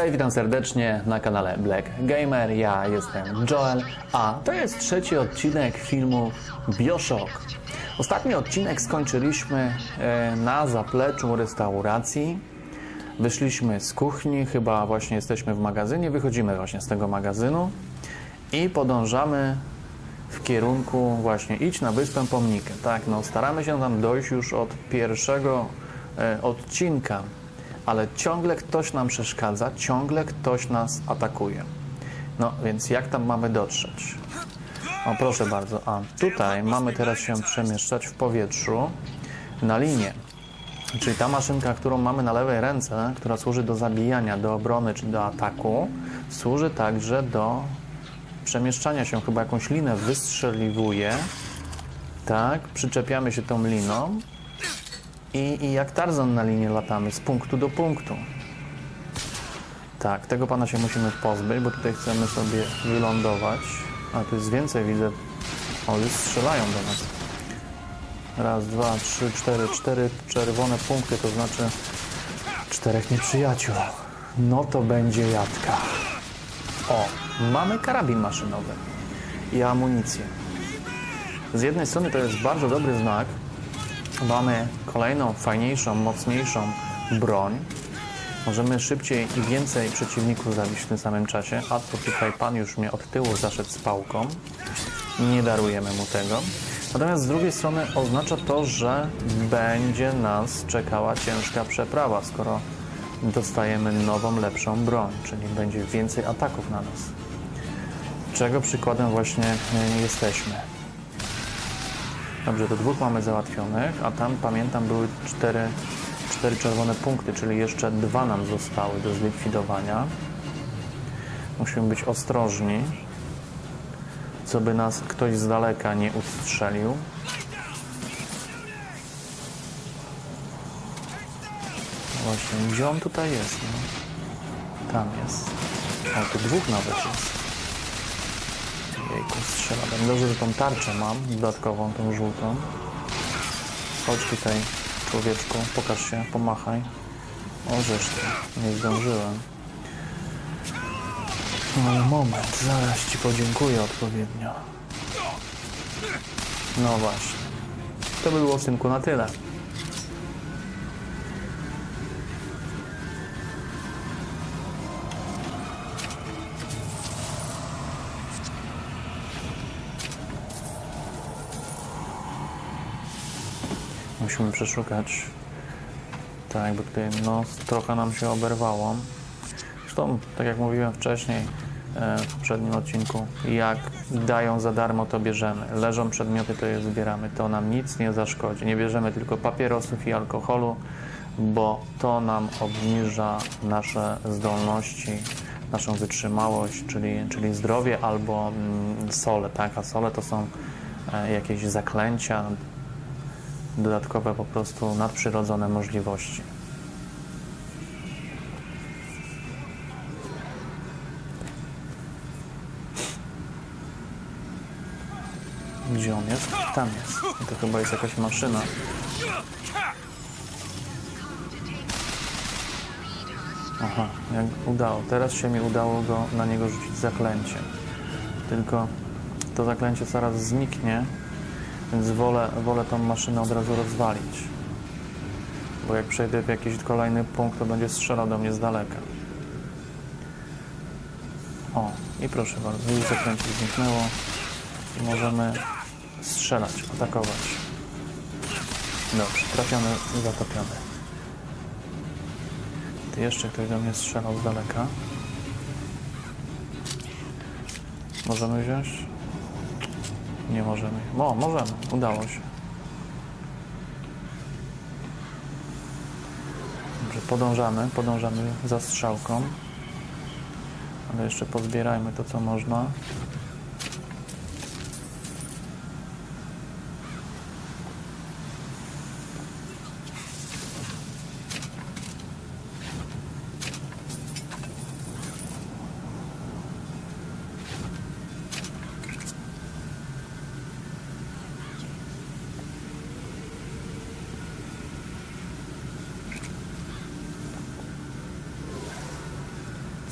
Cześć, witam serdecznie na kanale Black Gamer. Ja jestem Joel, a to jest trzeci odcinek filmu Bioshock. Ostatni odcinek skończyliśmy e, na zapleczu restauracji. Wyszliśmy z kuchni, chyba właśnie jesteśmy w magazynie, wychodzimy właśnie z tego magazynu i podążamy w kierunku właśnie idź na wyspę Pomnikę. Tak, no staramy się tam dojść już od pierwszego e, odcinka, ale ciągle ktoś nam przeszkadza, ciągle ktoś nas atakuje. No więc jak tam mamy dotrzeć? O proszę bardzo, a tutaj mamy teraz się przemieszczać w powietrzu na linię. Czyli ta maszynka, którą mamy na lewej ręce, która służy do zabijania, do obrony czy do ataku, służy także do przemieszczania się. Chyba jakąś linę wystrzeliwuje. Tak, przyczepiamy się tą liną i, i jak Tarzan na linie latamy z punktu do punktu. Tak, tego pana się musimy pozbyć, bo tutaj chcemy sobie wylądować. A tu jest więcej, widzę. O, już strzelają do nas. Raz, dwa, trzy, cztery, cztery czerwone punkty, to znaczy czterech nieprzyjaciół. No to będzie jadka. O, mamy karabin maszynowy i amunicję. Z jednej strony to jest bardzo dobry znak. Mamy kolejną, fajniejszą, mocniejszą broń. Możemy szybciej i więcej przeciwników zabić w tym samym czasie. A to tutaj pan już mnie od tyłu zaszedł z pałką. Nie darujemy mu tego. Natomiast z drugiej strony oznacza to, że będzie nas czekała ciężka przeprawa, skoro dostajemy nową, lepszą broń, czyli będzie więcej ataków na nas. Czego przykładem właśnie jesteśmy. Dobrze, to dwóch mamy załatwionych, a tam pamiętam były cztery, cztery czerwone punkty, czyli jeszcze dwa nam zostały do zlikwidowania. Musimy być ostrożni, co by nas ktoś z daleka nie ustrzelił. Właśnie, gdzie on tutaj jest? No? Tam jest. O, tu dwóch nawet jest. Jejku, strzela. Dobrze, że tą tarczę mam, dodatkową, tą żółtą. Chodź tutaj, człowieczku, pokaż się, pomachaj. O, ty, nie zdążyłem. No moment, zaraz ci podziękuję odpowiednio. No właśnie. To by było, synku, na tyle. Musimy przeszukać. Tak, bo tutaj no, trochę nam się oberwało. Zresztą, tak jak mówiłem wcześniej e, w poprzednim odcinku, jak dają za darmo, to bierzemy. Leżą przedmioty, to je zbieramy. To nam nic nie zaszkodzi. Nie bierzemy tylko papierosów i alkoholu, bo to nam obniża nasze zdolności, naszą wytrzymałość, czyli, czyli zdrowie albo mm, sole. Tak? A sole to są e, jakieś zaklęcia, dodatkowe po prostu nadprzyrodzone możliwości. Gdzie on jest? Tam jest. To chyba jest jakaś maszyna. Aha, jak udało. Teraz się mi udało go, na niego rzucić zaklęcie. Tylko to zaklęcie zaraz zniknie, więc wolę, wolę tą maszynę od razu rozwalić. Bo jak przejdę w jakiś kolejny punkt, to będzie strzelał do mnie z daleka. O, i proszę bardzo, już zaklęcie zniknęło. I możemy strzelać, atakować. Dobrze, trafiony zatopiony. Ty jeszcze ktoś do mnie strzelał z daleka. Możemy wziąć? Nie możemy. O, możemy. Udało się. Dobrze, podążamy. Podążamy za strzałką. Ale jeszcze pozbierajmy to, co można.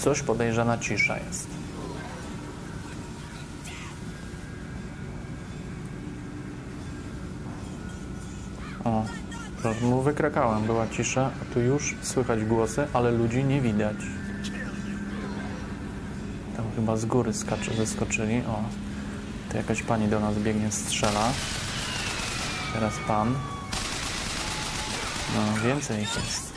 Coś podejrzana cisza jest. O, mu wykrakałem, była cisza, a tu już słychać głosy, ale ludzi nie widać. Tam chyba z góry skacze, zeskoczyli. O, to jakaś pani do nas biegnie, strzela. Teraz pan. No, więcej ich jest.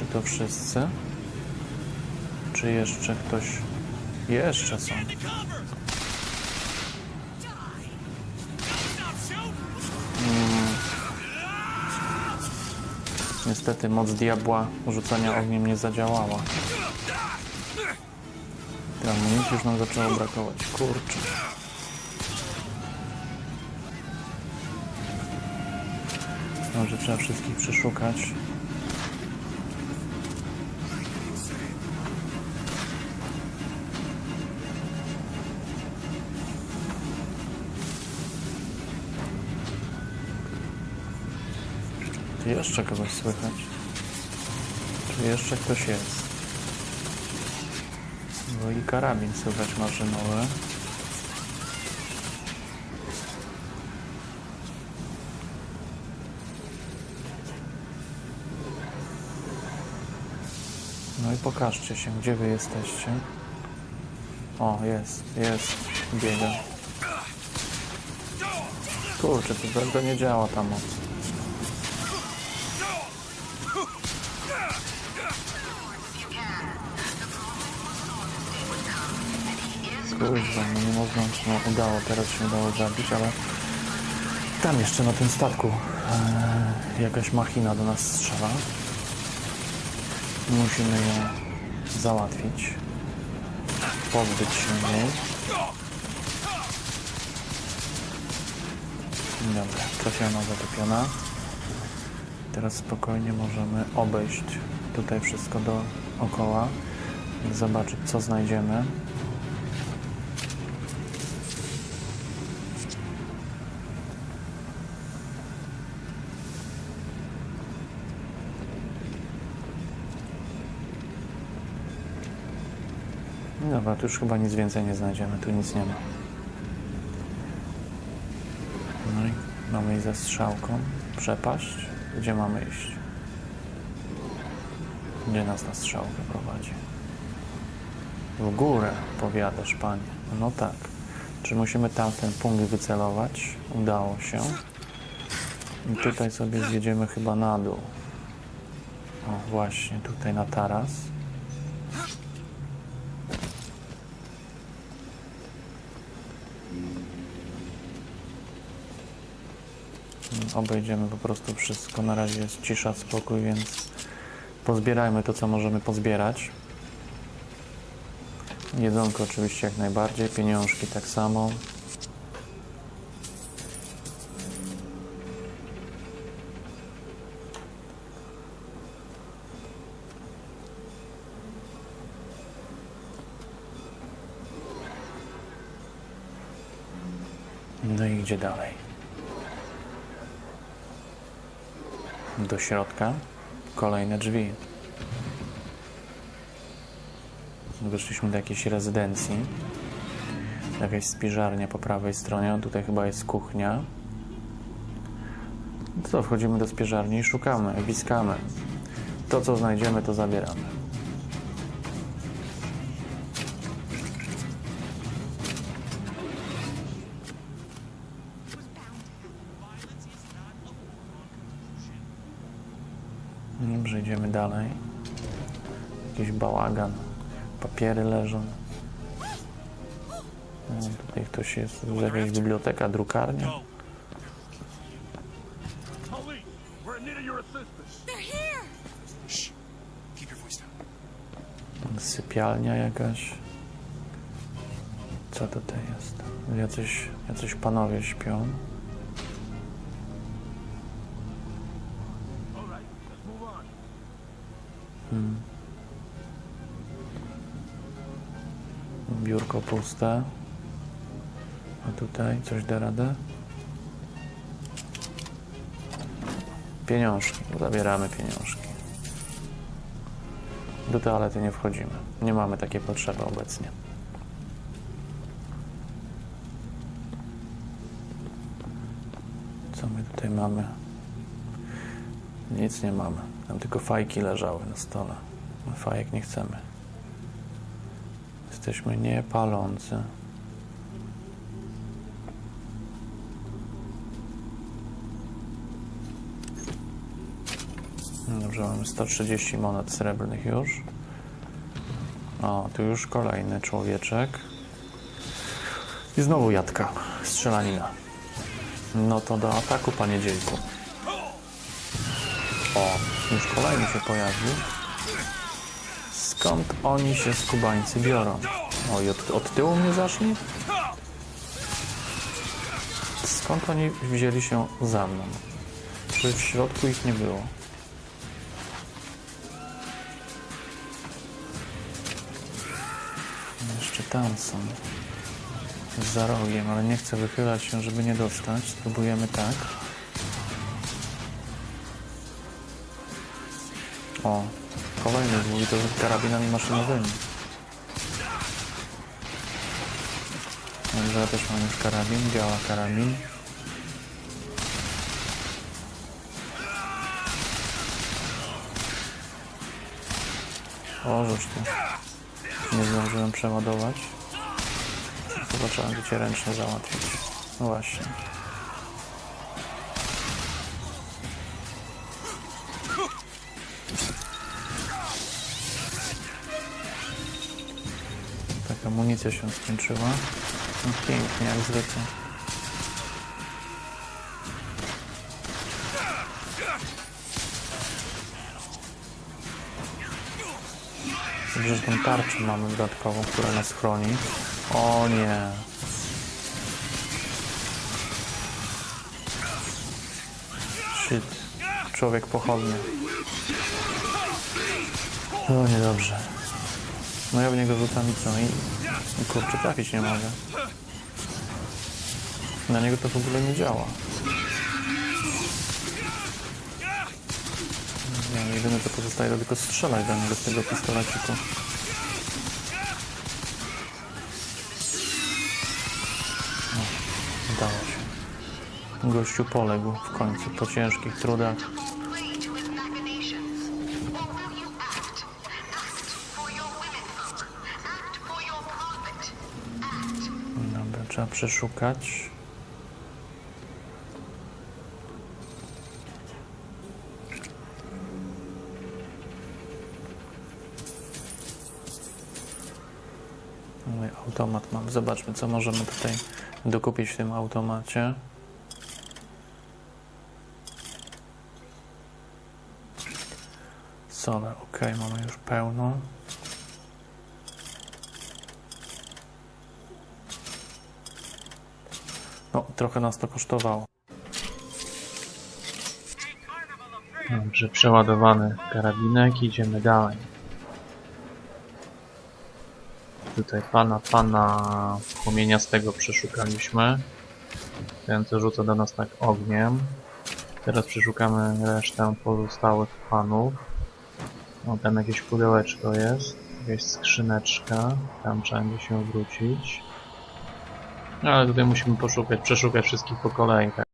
Czy to wszyscy? Czy jeszcze ktoś? Jeszcze są. Niestety moc diabła rzucania ogniem nie zadziałała. Tej amunicji już nam zaczęło brakować. Kurczę. Może trzeba wszystkich przeszukać. Jeszcze kogoś słychać? Czy jeszcze ktoś jest? No i karabin słychać maszynowy. No i pokażcie się, gdzie wy jesteście. O, jest, jest, biega. Kurczę, to, to nie działa ta moc. Kurwa, nie można, no udało, teraz się udało zabić, ale tam jeszcze na tym statku e, jakaś machina do nas strzela. Musimy ją załatwić, pozbyć się jej. Dobra, trafiona, zatopiona. Teraz spokojnie możemy obejść tutaj wszystko dookoła zobaczyć co znajdziemy. Dobra, tu już chyba nic więcej nie znajdziemy, tu nic nie ma. No i mamy i ze strzałką. Przepaść. Gdzie mamy iść? Gdzie nas ta strzałka prowadzi? W górę, powiadasz, panie. No tak. Czy musimy tamten punkt wycelować? Udało się. I tutaj sobie zjedziemy chyba na dół. O, właśnie, tutaj na taras. Obejdziemy po prostu wszystko. Na razie jest cisza, spokój, więc pozbierajmy to, co możemy pozbierać. Jedzonko oczywiście jak najbardziej, pieniążki tak samo. No i gdzie dalej? Do środka. Kolejne drzwi. Wyszliśmy do jakiejś rezydencji. Jakaś spiżarnia po prawej stronie. Tutaj chyba jest kuchnia. Co, wchodzimy do spiżarni i szukamy, wiskamy. To, co znajdziemy, to zabieramy. Dobrze, idziemy dalej. Jakiś bałagan. Papiery leżą. No, tutaj ktoś jest. Tu jakaś biblioteka, drukarnia. Sypialnia jakaś. Co tutaj jest? Jacyś, jacyś panowie śpią. Biurko puste. A tutaj coś da radę? Pieniążki. Zabieramy pieniążki. Do toalety nie wchodzimy. Nie mamy takiej potrzeby obecnie. Co my tutaj mamy? Nic nie mamy. Tam tylko fajki leżały na stole. My Fajek nie chcemy. Jesteśmy niepalący. Dobrze, mamy 130 monet srebrnych już. O, tu już kolejny człowieczek. I znowu jadka, strzelanina. No to do ataku, panie dziejku. O, już kolejny się pojawił. Skąd oni się skubańcy biorą? O, i od, od tyłu mnie zaszli? Skąd oni wzięli się za mną? Czy w środku ich nie było? Jeszcze tam są. Za rogiem, ale nie chcę wychylać się, żeby nie dostać. Spróbujemy tak. O, kolejny długi to z karabinami maszynowymi. Dobrze, ja też mam już karabin, działa karabin. O, tu. Nie zdążyłem przeładować. Chyba trzeba będzie ręcznie załatwić. No właśnie. Amunicja się skończyła. No, pięknie, jak zwykle. Dobrze, że tą tarczę mamy dodatkową, która nas chroni. O nie. Shit. Człowiek pochodnia. O, niedobrze. No ja w niego rzucam i co? I, i kurczę, trafić nie mogę. Na niego to w ogóle nie działa. Nie, jedyne co pozostaje to tylko strzelać do niego z tego pistoleciku. No, udało się. Gościu poległ w końcu po ciężkich trudach. Trzeba przeszukać. I automat mam. Zobaczmy, co możemy tutaj dokupić w tym automacie. Solar, ok, mamy już pełno. Trochę nas to kosztowało. Dobrze, przeładowany karabinek, idziemy dalej. Tutaj pana, pana płomieniastego przeszukaliśmy. Ten, co rzuca do nas tak ogniem. Teraz przeszukamy resztę pozostałych panów. O, tam jakieś pudełeczko jest. Jakaś skrzyneczka. Tam trzeba będzie się wrócić. No, ale tutaj musimy poszukać, przeszukać wszystkich po kolei, tak?